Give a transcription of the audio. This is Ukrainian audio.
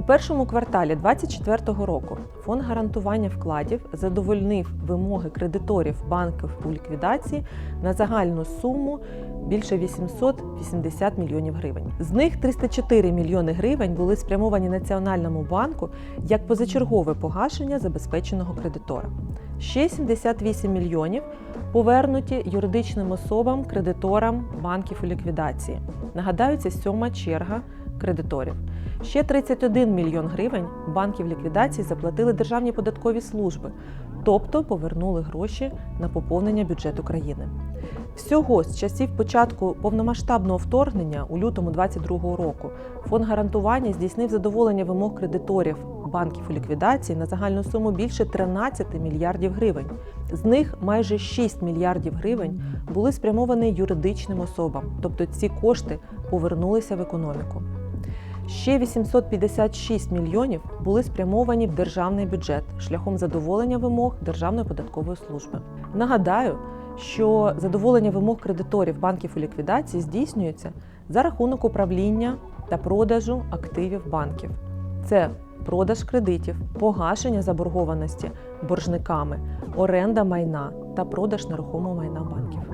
У першому кварталі 2024 року фонд гарантування вкладів задовольнив вимоги кредиторів банків у ліквідації на загальну суму більше 880 мільйонів гривень. З них 304 мільйони гривень були спрямовані Національному банку як позачергове погашення забезпеченого кредитора. Ще 78 мільйонів повернуті юридичним особам, кредиторам банків у ліквідації. Нагадаю, це сьома черга кредиторів. Ще 31 мільйон гривень банків ліквідації заплатили державні податкові служби, тобто повернули гроші на поповнення бюджету країни. Всього з часів початку повномасштабного вторгнення у лютому 2022 року фонд гарантування здійснив задоволення вимог кредиторів банків у ліквідації на загальну суму більше 13 мільярдів гривень. З них майже 6 мільярдів гривень були спрямовані юридичним особам, тобто ці кошти повернулися в економіку. Ще 856 мільйонів були спрямовані в державний бюджет шляхом задоволення вимог Державної податкової служби. Нагадаю, що задоволення вимог кредиторів банків у ліквідації здійснюється за рахунок управління та продажу активів банків. Це продаж кредитів, погашення заборгованості боржниками, оренда майна та продаж нерухомого майна банків.